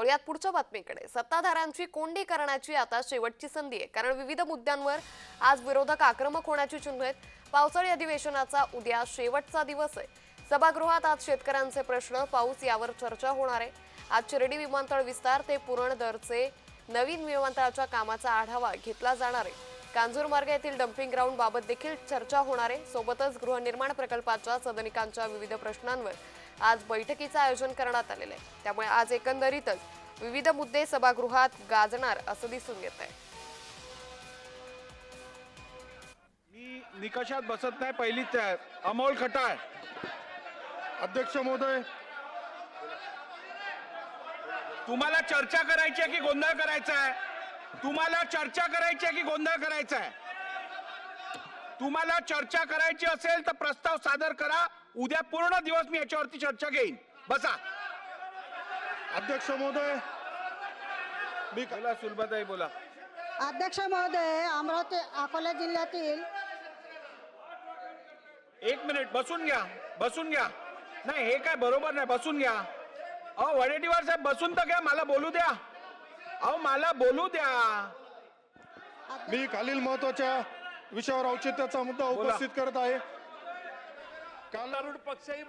वळूयात पुढच्या बातमीकडे. सत्ताधाऱ्यांची कोंडी करण्याची आता शेवटची संधी आहे. कारण विविध मुद्द्यांवर आज विरोधक आक्रमक होण्याची चिन्ह आहेत. पावसाळी अधिवेशनाचा उद्या शेवटचा दिवस आहे. सभागृहात आज शेतकऱ्यांचे प्रश्न पाऊस यावर चर्चा होणार आहे. आज शिर्डी विमानतळ विस्तार ते पुरणदरचे नवीन विमानतळाच्या कामाचा आढावा घेतला जाणार आहे. कांजूरमार्ग येथील डम्पिंग ग्राउंड बाबत देखील चर्चा होणार आहे. सोबतच गृहनिर्माण प्रकल्पाच्या सदनिकांच्या विविध प्रश्नांवर आज बैठकीचं आयोजन करण्यात आलेलं आहे. त्यामुळे आज एकंदरीतच विविध मुद्दे सभागृहात गाजणार असं दिसून येत आहे. मी निकषात बसत नाही पहिलीच आहे अमोल खटाळ. अध्यक्ष महोदय. तुम्हाला चर्चा करायची आहे की गोंधळ करायचा आहे? तुम्हाला चर्चा करायची आहे की गोंधळ करायचा आहे? तुम्हाला चर्चा करायची असेल तर प्रस्ताव सादर करा. उद्या पूर्ण दिवस मी याच्यावरती चर्चा घेईन. बसा. अध्यक्ष महोदय. मी बोला सुलभाताई बोला. अध्यक्ष महोदय अमरावती अकोला जिल्ह्यातील एक मिनिट बसून घ्या बसून घ्या. नाही हे काय बरोबर नाही बसून घ्या. अहो वडेट्टीवार साहेब बसून तर घ्या मला बोलू द्या. अहो मला बोलू द्या. मी खालील महत्त्वाच्या विषयावर औचित्याचा मुद्दा. उपस्थित करत आहे काल पक्षही